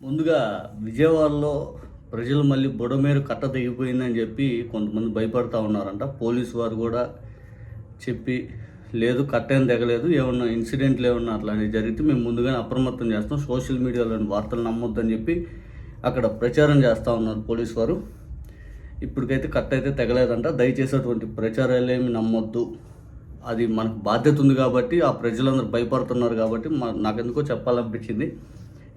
ముందుగా విజయవాడలో ప్రజలు మళ్ళీ బుడమేరు కట్ట తెగిపోయిందని చెప్పి కొంతమంది భయపడతా ఉన్నారంట. పోలీసు వారు కూడా చెప్పి లేదు కట్ట ఏం తెగలేదు. ఏమన్నా ఇన్సిడెంట్లు ఏమన్నా అట్లాంటివి జరిగితే మేము ముందుగానే అప్రమత్తం చేస్తాం. సోషల్ మీడియాలోని వార్తలు నమ్మొద్దని చెప్పి అక్కడ ప్రచారం చేస్తూ ఉన్నారు పోలీసు వారు. ఇప్పటికైతే కట్ట అయితే తెగలేదంట. దయచేసి అటువంటి ప్రచారాలు ఏమి నమ్మొద్దు. అది మనకు బాధ్యత ఉంది కాబట్టి ఆ ప్రజలందరూ భయపడుతున్నారు కాబట్టి మా నాకెందుకో చెప్పాలనిపించింది.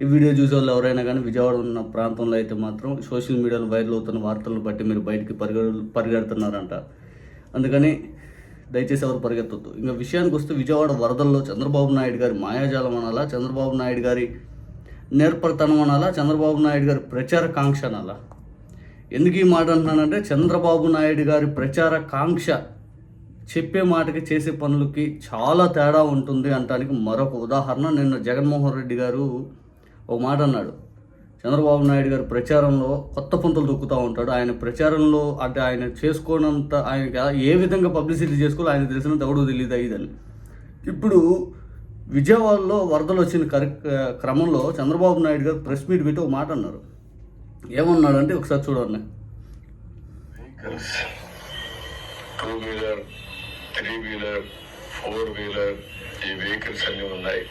ఈ వీడియో చూసే వాళ్ళు ఎవరైనా కానీ విజయవాడ ఉన్న ప్రాంతంలో అయితే మాత్రం సోషల్ మీడియాలో వైరల్ అవుతున్న వార్తలను బట్టి మీరు బయటికి పరిగె పరిగెడుతున్నారంట. అందుకని దయచేసి ఎవరు పరిగెత్తొద్దు. ఇంకా విషయానికి వస్తే విజయవాడ వరదల్లో చంద్రబాబు నాయుడు గారి మాయాజాలం అనాలా చంద్రబాబు నాయుడు గారి నేర్పడతనం అనాలా చంద్రబాబు నాయుడు గారి ప్రచార కాంక్ష అనాలా? ఎందుకు ఈ మాట అంటున్నానంటే చంద్రబాబు నాయుడు గారి ప్రచార కాంక్ష చెప్పే మాటకి చేసే పనులకి చాలా తేడా ఉంటుంది అంటానికి మరొక ఉదాహరణ. నిన్న జగన్మోహన్ రెడ్డి గారు ఒక మాట అన్నాడు చంద్రబాబు నాయుడు గారి ప్రచారంలో కొత్త పుంతలు దొక్కుతూ ఉంటాడు. ఆయన ప్రచారంలో అంటే ఆయన చేసుకోనంత ఆయన ఏ విధంగా పబ్లిసిటీ చేసుకోవాలో ఆయన తెలిసినంత ఎవడో తెలియదు ఇదని. ఇప్పుడు విజయవాడలో వరదలు వచ్చిన కరి క్రమంలో చంద్రబాబు నాయుడు గారు ప్రెస్ మీట్ పెట్టి ఒక మాట అన్నారు ఏమన్నాడంటే ఒకసారి చూడండి two wheeler three wheeler four wheeler ఈ వెహికల్స్ అన్నీ ఉన్నాయి.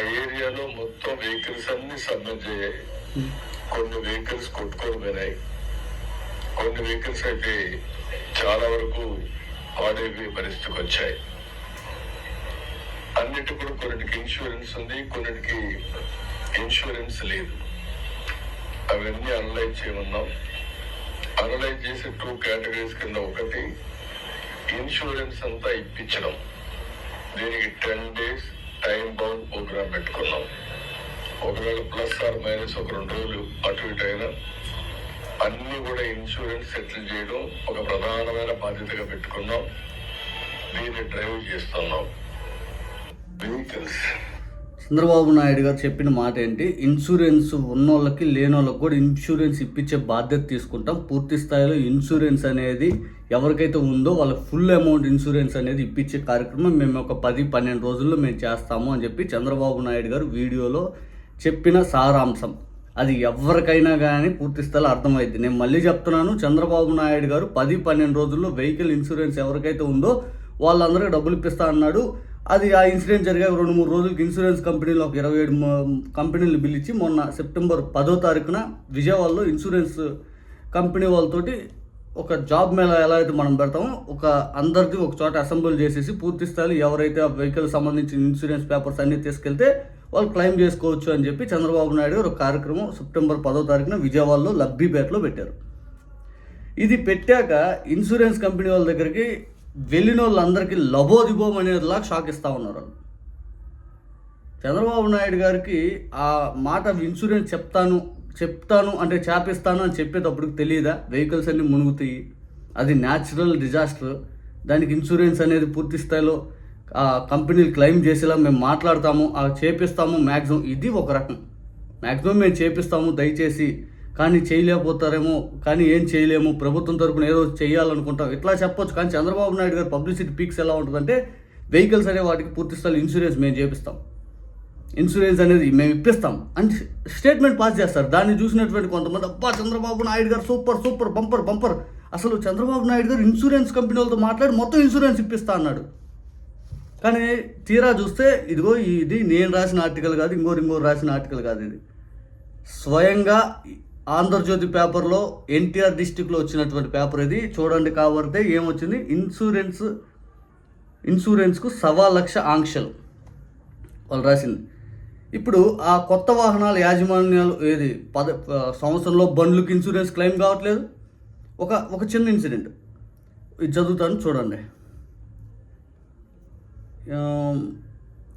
ఏరియాలో మొత్తం వెహికల్స్ అన్ని సబ్మిట్ చేయాయి కొన్ని వెహికల్స్ కొట్టుకొని పోయినాయి. కొన్ని వెహికల్స్ అయితే చాలా వరకు పాడైపోయే పరిస్థితికి వచ్చాయి. అన్నిటి కూడా కొన్నిటికి ఇన్సూరెన్స్ ఉంది కొన్నిటికి ఇన్సూరెన్స్ లేదు. అవన్నీ అనలైజ్ చేయమన్నాం. అనలైజ్ చేసే టూ కేటగిరీస్ కింద ఒకటి ఇన్సూరెన్స్ అంతా ఇప్పించడం. దీనికి టెన్ డేస్ ప్రోగ్రామ్ పెట్టుకున్నాం. ఒకవేళ ప్లస్ ఆర్ మైనస్ ఒక రెండు రోజులు అటు ఇటు అయినా అన్ని కూడా ఇన్సూరెన్స్ సెటిల్ చేయడం ఒక ప్రధానమైన బాధ్యతగా పెట్టుకున్నాం. దీన్ని డ్రైవ్ చేస్తున్నాం. వెహికల్స్ చంద్రబాబు నాయుడు గారు చెప్పిన మాట ఏంటి? ఇన్సూరెన్స్ ఉన్నోళ్ళకి లేనోళ్ళకి కూడా ఇన్సూరెన్స్ ఇప్పించే బాధ్యత తీసుకుంటాం. పూర్తి స్థాయిలో ఇన్సూరెన్స్ అనేది ఎవరికైతే ఉందో వాళ్ళకి ఫుల్ అమౌంట్ ఇన్సూరెన్స్ అనేది ఇప్పించే కార్యక్రమం మేము ఒక పది పన్నెండు రోజుల్లో మేము చేస్తాము అని చెప్పి చంద్రబాబు నాయుడు గారు వీడియోలో చెప్పిన సారాంశం. అది ఎవరికైనా కానీ పూర్తి స్థాయిలో అర్థమైంది నేను మళ్ళీ చెప్తున్నాను చంద్రబాబు నాయుడు గారు పది పన్నెండు రోజుల్లో వెహికల్ ఇన్సూరెన్స్ ఎవరికైతే ఉందో వాళ్ళందరికీ డబ్బులు ఇప్పిస్తా అన్నాడు. అది ఆ ఇన్సిడెంట్ జరిగాక రెండు మూడు రోజులకి ఇన్సూరెన్స్ కంపెనీలో ఒక ఇరవై ఏడు కంపెనీలు పిలిచి మొన్న సెప్టెంబర్ పదో తారీఖున విజయవాడలో ఇన్సూరెన్స్ కంపెనీ వాళ్ళతోటి ఒక జాబ్ మేళా ఎలా అయితే మనం పెడతామో ఒక అందరిది ఒక చోట అసెంబ్లీ చేసేసి పూర్తి స్థాయిలో ఎవరైతే ఆ వెహికల్ సంబంధించిన ఇన్సూరెన్స్ పేపర్స్ అన్నీ తీసుకెళ్తే వాళ్ళు క్లెయిమ్ చేసుకోవచ్చు అని చెప్పి చంద్రబాబు నాయుడు గారు ఒక కార్యక్రమం సెప్టెంబర్ పదో తారీఖున విజయవాడలో లబ్బీపేటలో పెట్టారు. ఇది పెట్టాక ఇన్సూరెన్స్ కంపెనీ వాళ్ళ దగ్గరికి వెళ్ళిన వాళ్ళందరికీ లబోదిబోం అనేదిలా షాక్ ఇస్తూ ఉన్నారు వాళ్ళు. చంద్రబాబు నాయుడు గారికి ఆ మాట ఇన్సూరెన్స్ చెప్తాను చెప్తాను అంటే చేపిస్తాను అని చెప్పేటప్పటికి తెలియదా వెహికల్స్ అన్ని మునుగుతాయి. అది న్యాచురల్ డిజాస్టర్. దానికి ఇన్సూరెన్స్ అనేది పూర్తి స్థాయిలో ఆ కంపెనీలు క్లెయిమ్ చేసేలా మేము మాట్లాడతాము చేపిస్తాము మ్యాక్సిమం ఇది ఒక రకం. మ్యాక్సిమం మేము చేపిస్తాము దయచేసి కానీ చేయలేకపోతారేమో కానీ ఏం చేయలేము ప్రభుత్వం తరపున ఏదో చేయాలనుకుంటాం. ఇట్లా చెప్పొచ్చు కానీ చంద్రబాబు నాయుడు గారి పబ్లిసిటీ పీక్స్ ఎలా ఉంటుందంటే వెహికల్స్ అనే వాటికి పూర్తి స్థాయి ఇన్సూరెన్స్ మేము చేపిస్తాం. ఇన్సూరెన్స్ అనేది మేము ఇప్పిస్తాం. అని స్టేట్మెంట్ పాస్ చేస్తారు. దాన్ని చూసినటువంటి కొంతమంది అబ్బా చంద్రబాబు నాయుడు గారు సూపర్ సూపర్ బంపర్ బంపర్. అసలు చంద్రబాబు నాయుడు గారు ఇన్సూరెన్స్ కంపెనీ వాళ్ళతో మాట్లాడి మొత్తం ఇన్సూరెన్స్ ఇప్పిస్తా అన్నాడు. కానీ తీరా చూస్తే ఇదిగో ఇది నేను రాసిన ఆర్టికల్ కాదు ఇంకోరు ఇంకోరు రాసిన ఆర్టికల్ కాదు ఇది. స్వయంగా ఆంధ్రజ్యోతి పేపర్లో ఎన్టీఆర్ డిస్టిక్లో వచ్చినటువంటి పేపర్ ఇది. చూడండి కాబట్టి ఏమొచ్చింది? ఇన్సూరెన్స్ ఇన్సూరెన్స్కు సవా లక్ష ఆంక్షలు వాళ్ళు రాసింది. ఇప్పుడు ఆ కొత్త వాహనాల యాజమాన్యాలు ఏది? పద సంవత్సరంలో బండ్లకు ఇన్సూరెన్స్ క్లెయిమ్ కావట్లేదు. ఒక ఒక చిన్న ఇన్సిడెంట్. ఇది చదువుతాను చూడండి.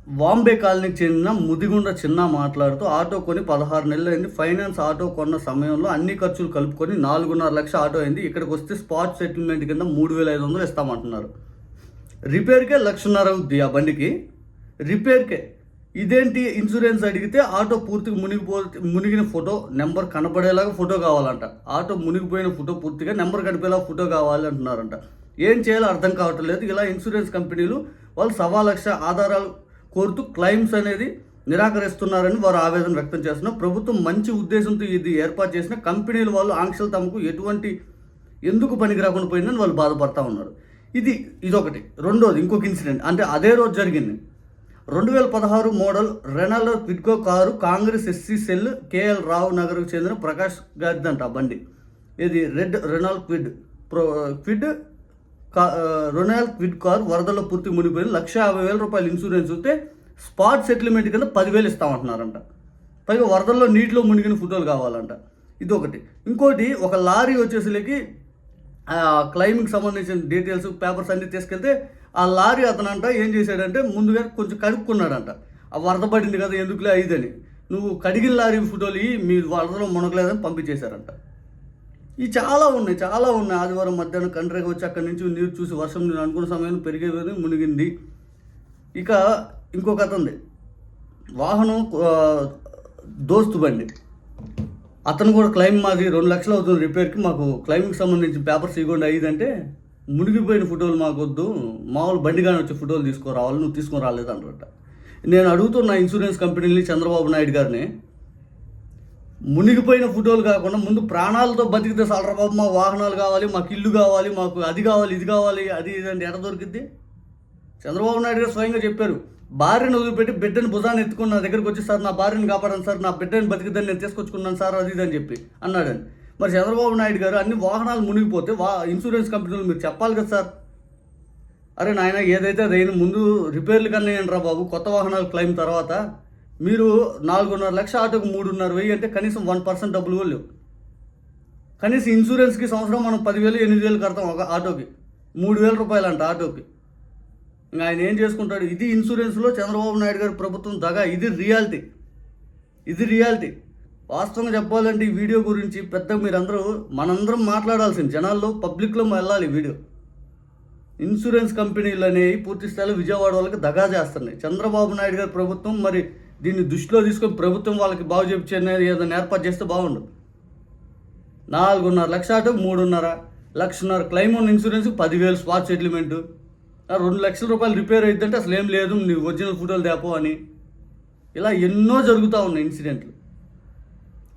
వాంబే కాలనీకి చెందిన ముదిగుండ చిన్న మాట్లాడుతూ ఆటో కొని పదహారు నెలలు అయింది. ఫైనాన్స్ ఆటో కొన్న సమయంలో అన్ని ఖర్చులు కలుపుకొని నాలుగున్నర లక్ష ఆటో అయింది. ఇక్కడికి వస్తే స్పాట్ సెటిల్మెంట్ కింద మూడు వేల ఐదు వందలు ఇస్తామంటున్నారు. రిపేర్కే లక్షన్నర అవుద్ది ఆ బండికి. రిపేర్కే. ఇదేంటి ఇన్సూరెన్స్ అడిగితే ఆటో పూర్తిగా మునిగిపో మునిగిన ఫోటో నెంబర్ కనపడేలాగా ఫోటో కావాలంట. ఆటో మునిగిపోయిన ఫోటో పూర్తిగా నెంబర్ కనిపేలా ఫోటో కావాలి అంటున్నారంట. ఏం చేయాలో అర్థం కావటం లేదు ఇలా ఇన్సూరెన్స్ కంపెనీలు వాళ్ళు సవా లక్ష ఆధారాలు కోరుతూ క్లైమ్స్ అనేది నిరాకరిస్తున్నారని వారు ఆవేదన వ్యక్తం చేస్తున్నారు. ప్రభుత్వం మంచి ఉద్దేశంతో ఇది ఏర్పాటు చేసిన కంపెనీల వాళ్ళు ఆంక్షలు తమకు ఎటువంటి ఎందుకు పనికి రాకుండా పోయిందని వాళ్ళు బాధపడతా ఉన్నారు. ఇది ఇదొకటి. రెండోది ఇంకొక ఇన్సిడెంట్. అంటే అదే రోజు జరిగింది. రెండు వేల పదహారు model Renault క్విడ్కో car Congress SC cell KL Rao నగర్కు చెందిన ప్రకాష్ గారిదంట బండి. ఇది red Renault Kwid pro Kwid Renault Kwid car వరదల్లో పూర్తి మునిగిపోయిన లక్ష యాభై వేల రూపాయలు ఇన్సూరెన్స్ వస్తే స్పాట్ సెటిల్మెంట్ కింద పదివేలు ఇస్తామంటున్నారంట. పైగా వరదల్లో నీటిలో మునిగిన ఫోటోలు కావాలంట. ఇది ఒకటి ఇంకోటి ఒక లారీ వచ్చేసరికి ఆ క్లైమింగ్ సంబంధించిన డీటెయిల్స్ పేపర్స్ అన్ని తీసుకెళ్తే ఆ లారీ అతనంట ఏం చేశాడంటే ముందుగా కొంచెం కడుక్కున్నాడంట. ఆ వరద పడింది కదా ఎందుకులే ఐదని నువ్వు కడిగిన లారీ ఫోటోలు ఇయ్యి, మీ వరదలో మునగలేదని పంపించేశారంట. ఇవి చాలా ఉన్నాయి చాలా ఉన్నాయి. ఆదివారం మధ్యాహ్నం కండ్రకి వచ్చి అక్కడి నుంచి నీరు చూసి వర్షం నేను అనుకున్న సమయం పెరిగేది మునిగింది. ఇక ఇంకో కథ ఉంది. వాహనం దోస్తు బండి. అతను కూడా క్లైమ్ మాది రెండు లక్షలు అవుతుంది రిపేర్కి. మాకు క్లైమ్కి సంబంధించి పేపర్స్ ఇవ్వండి అయ్యిందంటే మునిగిపోయిన ఫోటోలు మాకు వద్దు మామూలు బండి కానీ వచ్చే ఫోటోలు తీసుకురావాలి నువ్వు తీసుకుని రాలేదు అంటారట నేను అడుగుతున్న ఇన్సూరెన్స్ కంపెనీని చంద్రబాబు నాయుడు గారిని మునిగిపోయిన ఫోటోలు కాకుండా ముందు ప్రాణాలతో బతికితే సాలరా బాబు మా వాహనాలు కావాలి మాకు ఇల్లు కావాలి మాకు అది కావాలి ఇది కావాలి అది ఇది అంటే ఎట దొరికిద్ది? చంద్రబాబు నాయుడు గారు స్వయంగా చెప్పారు భార్యను వదిలిపెట్టి బిడ్డను భుజాన్ని ఎత్తుకుని నా దగ్గరికి వచ్చి సార్ నా భార్యను కాపాడను సార్ నా బిడ్డని బతికిద్దని నేను తీసుకొచ్చుకున్నాను సార్ అది ఇది అని చెప్పి అన్నాడని మరి చంద్రబాబు నాయుడు గారు అన్ని వాహనాలు మునిగిపోతే వా ఇన్సూరెన్స్ కంపెనీలు మీరు చెప్పాలి కదా సార్? అరే నాయన ఏదైతే రైన్ ముందు రిపేర్లు కన్నా రా బాబు కొత్త వాహనాలు క్లైమ్ తర్వాత మీరు నాలుగున్నర లక్ష ఆటోకి మూడున్నర వెయ్యి అంటే కనీసం వన్ పర్సెంట్ డబ్బులు కూడా లేవు. కనీసం ఇన్సూరెన్స్కి సంవత్సరం మనం పదివేలు ఎనిమిది వేలు కడతాం ఒక ఆటోకి. మూడు వేల రూపాయలు అంట ఆటోకి. ఇంకా ఆయన ఏం చేసుకుంటాడు? ఇది ఇన్సూరెన్స్లో చంద్రబాబు నాయుడు గారి ప్రభుత్వం దగ. ఇది రియాలిటీ. ఇది రియాలిటీ. వాస్తవంగా చెప్పాలంటే ఈ వీడియో గురించి పెద్దగా మీరందరూ మనందరం మాట్లాడాల్సింది. జనాల్లో పబ్లిక్లో వెళ్ళాలి వీడియో. ఇన్సూరెన్స్ కంపెనీలు అనేవి పూర్తి స్థాయిలో విజయవాడ వాళ్ళకి దగా చేస్తున్నాయి. చంద్రబాబు నాయుడు గారి ప్రభుత్వం మరి దీన్ని దృష్టిలో తీసుకొని ప్రభుత్వం వాళ్ళకి బాగు చెప్పి ఏదైనా ఏర్పాటు చేస్తే బాగుండు. నాలుగున్నర లక్ష అటు మూడున్నర లక్షన్నర క్లైమ్ ఉన్న ఇన్సూరెన్స్ పదివేలు స్పాట్ సెటిల్మెంటు. రెండు లక్షల రూపాయలు రిపేర్ అవుతుందంటే అసలు ఏం లేదు నీ ఒరిజినల్ ఫోటోలు తేపో అని. ఇలా ఎన్నో జరుగుతూ ఉన్నాయి ఇన్సిడెంట్లు.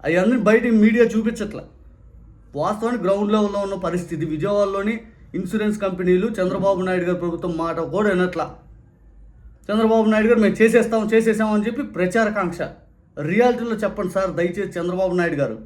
అవన్నీ బయట మీడియా చూపించట్లా. వాస్తవానికి గ్రౌండ్ లెవెల్లో ఉన్న పరిస్థితి. విజయవాడలోని ఇన్సూరెన్స్ కంపెనీలు చంద్రబాబు నాయుడు గారి ప్రభుత్వం మాట కూడా వినట్లా. చంద్రబాబు నాయుడు గారు మేము చేసేస్తాం చేసేసాం అని చెప్పి ప్రచారకాంక్ష రియాలిటీలో చెప్పండి సార్ దయచేసి చంద్రబాబు నాయుడు గారు.